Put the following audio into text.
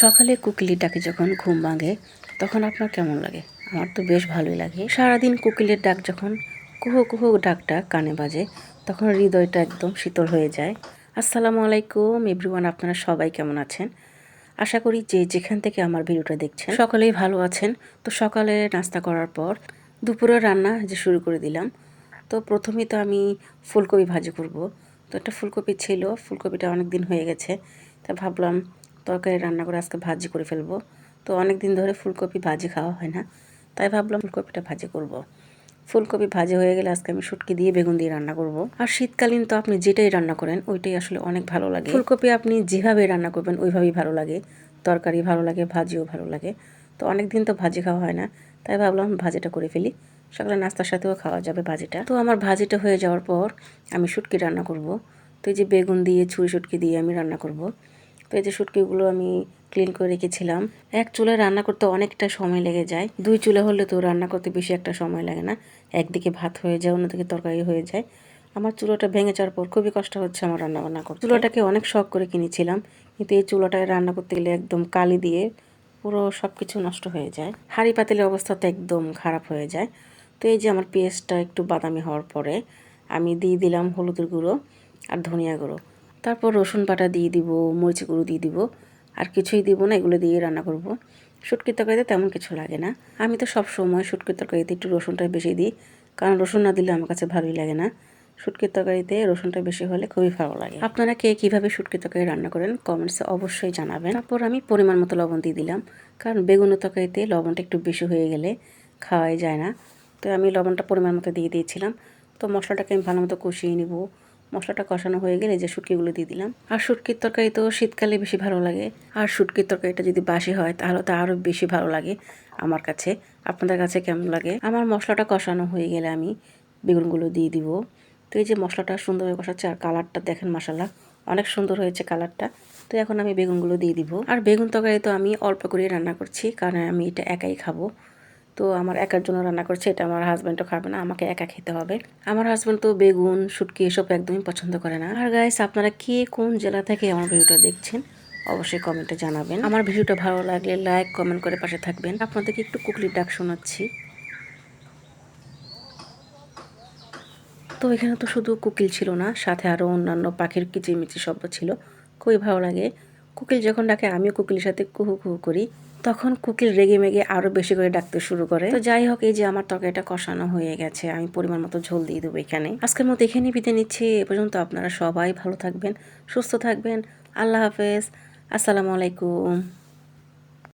সকালে কুকিলের ডাকে যখন ঘুম ভাঙে, তখন আপনার কেমন লাগে? আমার তো বেশ ভালোই লাগে। সারাদিন কোকিলের ডাক যখন কুহু কুহু ডাকটা কানে বাজে, তখন হৃদয়টা একদম শীতল হয়ে যায়। আসসালামু আলাইকুম এভরিওয়ান আপনারা সবাই কেমন আছেন? আশা করি যে যেখান থেকে আমার ভিডিওটা দেখছেন, সকলেই ভালো আছেন। তো সকালে নাস্তা করার পর দুপুরে রান্না যে শুরু করে দিলাম, তো প্রথমে তো আমি ফুলকপি ভাজি করব। তো একটা ফুলকপি ছিল, ফুলকপিটা অনেক দিন হয়ে গেছে, তা ভাবলাম তরকারি রান্না করে আজকে ভাজি করে ফেলব। তো অনেক দিন ধরে ফুলকপি ভাজি খাওয়া হয় না। তাই ভাবলাম ফুলকপিটা ভাজি করব। ফুলকপি ভাজি হয়ে গেলে আজকে আমি শুটকি দিয়ে বেগুন দিয়ে রান্না করব। আর শীতকালীন তো আপনি যেটাই রান্না করেন, ওইটাই আসলে অনেক ভালো লাগে। ফুলকপি আপনি যেভাবে রান্না করবেন, ওইভাবেই ভালো লাগে। তরকারি ভালো লাগে, ভাজিও ভালো লাগে। তো অনেক দিন তো ভাজি খাওয়া হয় না, তাই ভাবলাম ভাজিটা করে ফেলি। সকালে নাস্তার সাথেও খাওয়া যাবে ভাজিটা। তো আমার ভাজিটা হয়ে যাওয়ার পর আমি শুটকি রান্না করব। তো এই যে বেগুন দিয়ে, ছুরি শুটকি দিয়ে আমি রান্না করব। তো এই যে শুটকিগুলো আমি ক্লিন করে রেখেছিলাম। এক চুলায় রান্না করতে অনেকটা সময় লেগে যায়। দুই চুলা হলে তো রান্না করতে বেশি একটা সময় লাগে না। একদিকে ভাত হয়ে যায়, অন্যদিকে তরকারি হয়ে যায়। আমার চুলোটা ভেঙে যাওয়ার পর খুবই কষ্ট হচ্ছে আমার রান্না বান্না করতে। চুলোটাকে অনেক শখ করে কিনেছিলাম, কিন্তু এই চুলোটায় রান্না করতে গেলে একদম কালি দিয়ে পুরো সব কিছু নষ্ট হয়ে যায়। হাঁড়ি পাতিলের অবস্থা তো একদম খারাপ হয়ে যায়। তো এই যে আমার পেঁয়াজটা একটু বাদামি হওয়ার পরে আমি দিয়ে দিলাম হলুদের গুঁড়ো আর ধনিয়া গুঁড়ো। তারপর রসুন বাটা দিয়ে দিব, মরিচ গুঁড়ো দিয়ে দিব, আর কিছুই দিব না, এগুলো দিয়ে রান্না করব। শুটকির তরকারিতে তেমন কিছু লাগে না। আমি তো সব সময় শুটকির তরকারিতে একটু রসুনটা বেশি দিই, কারণ রসুন না দিলে আমার কাছে ভালোই লাগে না। শুটকির তরকারিতে রসুনটা বেশি হলে খুবই ভালো লাগে। আপনারা কে কীভাবে শুটকির তরকারি রান্না করেন কমেন্টসে অবশ্যই জানাবেন। তারপর আমি পরিমাণ মতো লবণ দিয়ে দিলাম, কারণ বেগুনের তরকারিতে লবণটা একটু বেশি হয়ে গেলে খাওয়াই যায় না। তো আমি লবণটা পরিমাণ মতো দিয়ে দিয়েছিলাম। তো মশলাটাকে আমি ভালো মতো কষিয়ে নিব। মশলাটা কষানো হয়ে গেলে যে শুটকিগুলো দিয়ে দিলাম। আর শুটকির তরকারি তো শীতকালে বেশি ভালো লাগে। আর শুটকির তরকারিটা যদি বাসি হয়, তাহলে তো আরও বেশি ভালো লাগে আমার কাছে। আপনাদের কাছে কেমন লাগে? আমার মশলাটা কষানো হয়ে গেলে আমি বেগুনগুলো দিয়ে দিব। তো এই যে মশলাটা সুন্দরভাবে কষাচ্ছে, আর কালারটা দেখেন মশালা অনেক সুন্দর হয়েছে কালারটা। তো এখন আমি বেগুনগুলো দিয়ে দিব। আর বেগুন তরকারি তো আমি অল্প করে রান্না করছি, কারণ আমি এটা একাই খাব। তো আমার একার জন্য রান্না করছে, এটা আমার হাজব্যান্ডও খাবে না, আমাকে একা খেতে হবে। আমার হাজব্যান্ড তো বেগুন, শুটকি এসব একদমই পছন্দ করে না। আর গাইস আপনারা কে কোন জেলা থেকে আমার ভিডিওটা দেখছেন, অবশ্যই কমেন্টে জানাবেন। আমার ভিডিওটা ভালো লাগলে লাইক কমেন্ট করে পাশে থাকবেন। আপনাদেরকে একটু কুকলির ডাক শোনাচ্ছি। তো এখানে তো শুধু কুকিল ছিল না, সাথে আরও অন্যান্য পাখির কিচিমিচি শব্দ ছিল। খুবই ভালো লাগে। কুকিল যখন ডাকে, আমিও কুকিলের সাথে কুহু কুহু করি। তখন কুকিল রেগে মেগে আরও বেশি করে ডাকতে শুরু করে। তো যাই হোক, এই যে আমার তরকারিটা কষানো হয়ে গেছে, আমি পরিমাণ মতো ঝোল দিয়ে দেবো এখানে। আজকের মতো এখানে বিদায় নিচ্ছি। এ পর্যন্ত আপনারা সবাই ভালো থাকবেন, সুস্থ থাকবেন। আল্লাহ হাফেজ। আসসালামু আলাইকুম।